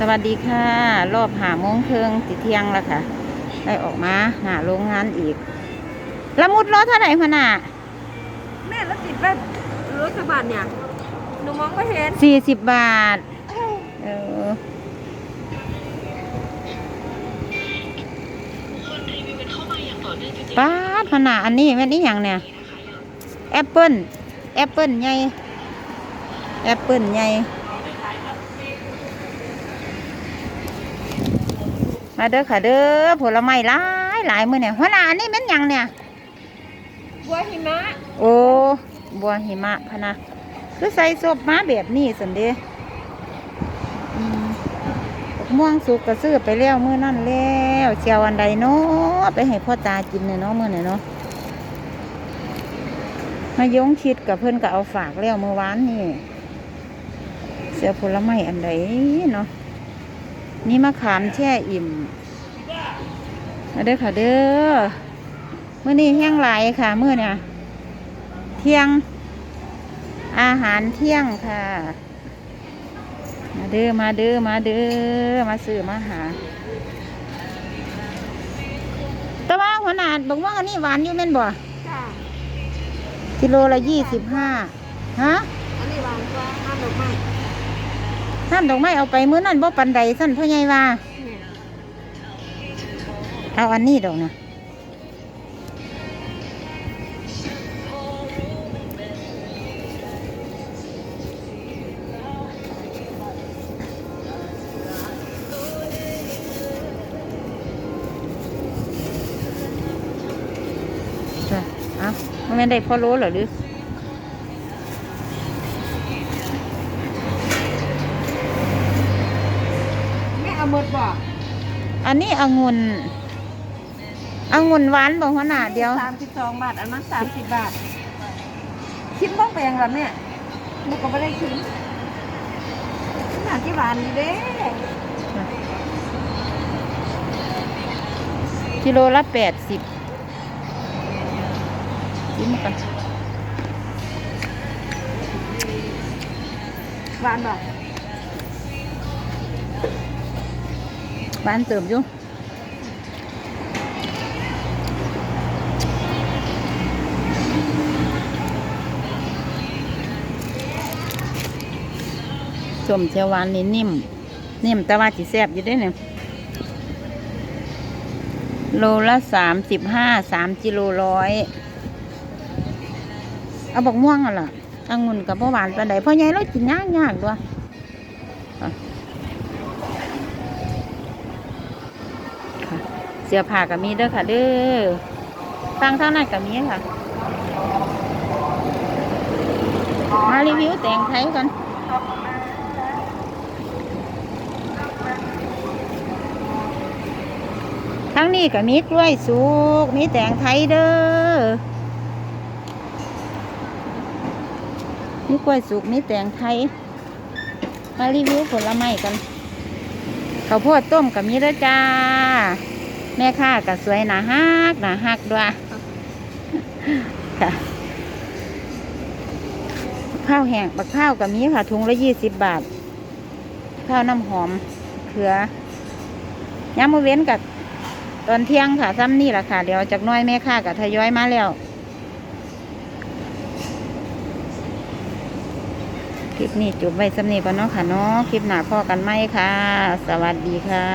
สวัสดีค่ะ รอบหาโมงเคิงติเที่ยงแล้วค่ะ ได้ออกมาหาโรงงานอีก ละมุดรถเท่าไหร่พะน่ะแม่แล้วติดแว่นรถกระบะเนี่ยหนูมองไม่เห็นสี่สิบบาท เออป้าดพะน่ะอันนี้แม่นอี่ยังเนี่ยแอปเปิ้ลแอปเปิ้ลใหญ่แอปเปิ้ลใหญ่ มาเด้อค่ะเด้อผลไม้หลายหลายมื้อเนี่ยพะน่ะอันนี้แม่นหยังเนี่ย บัวหิมะโอ้บัวหิมะพะนะคือใส่ศพมาแบบนี้สันเดะอืมบักม่วงสุกก็ซื้อไปแล้วมื้อนั่นแล้วเชียวอันใดเนาะไปให้พ่อตากินเนี่ยเนาะมื้อเนี่ยเนาะมายงชิดกับเพิ่นก็เอาฝากแล้วเมื่อวานนี่เสียผลไม้อันใดเนาะ นี่มะขามแช่อิ่มมาเด้อค่ะเด้อมื้อนี้แห้งหลายค่ะมื้อเนี่ยเที่ยง อาหารเที่ยงค่ะ มาเด้อมาเด้อมาเด้อมาซื้อมาหาแต่ว่าหัวหนาดบอกว่าอันนี้หวานอยู่แม่นบ่จ้ากิโลละยี่สิบห้าฮะอันนี้หวานกว่าห้ามดอกไม้ ท่านดอกไม้เอาไปมื้อนั้นบ่ปันใดสั้นพ่อใหญ่ว่า เอาอันนี้ดอกนะจ้ะเอาไม่ได้พอโลเหรอหรือ หมดบ่อันนี้องุ่นองุ่นหวานบอกหัวหน้าเดียวสามสิบสองบาท อันนั้นสามสิบบาท คิดบ้างไปยังละแม่หนูก็ไม่ได้คิดขนาดที่หวานนี่เด้กิโลละแปดสิบยิ้มกันหวานบ่ บ้านเติมอยู่สมเชียววานนี่นิ่ม นิ่มแต่ว่าจีแซบอยู่ได้เนี่ยโลละสามสิบห้าสามกิโลร้อยเอาบอกม่วงอะล่ะองุ่นกับหวานปานใดเพราะไงเรากินยากยากด้วย เสื้อผ้ากับมีเด้อค่ะเด้อตั้งเท่านั้นกับมีค่ะ มารีวิวแต่งไทยกันทั้งนี้ก็มีกล้วยสุก มีแตงไทยเด้อมีกล้วยสุก มีแตงไทย มารีวิวผลไม้กันข้าวโพดต้มกับมีเด้อจ้า แม่ค้าก็สวยนาฮักนาฮักด้วยค่ะข้าวแห้งบักข้าวกับมีค่ะถุงละยี่สิบบาท ข้าวน้ำหอมเขือยามมือเว้นกับตอนเที่ยงค่ะซ้ำนี่แหละค่ะ เดี๋ยวจากน้อยแม่ค่ากับทยอยมาแล้วคลิปนี้จบไว้ซ้ำนี้ก่อนเนาะค่ะเนาะคลิปหน้าพ่อกันไหมค่ะ สวัสดีค่ะ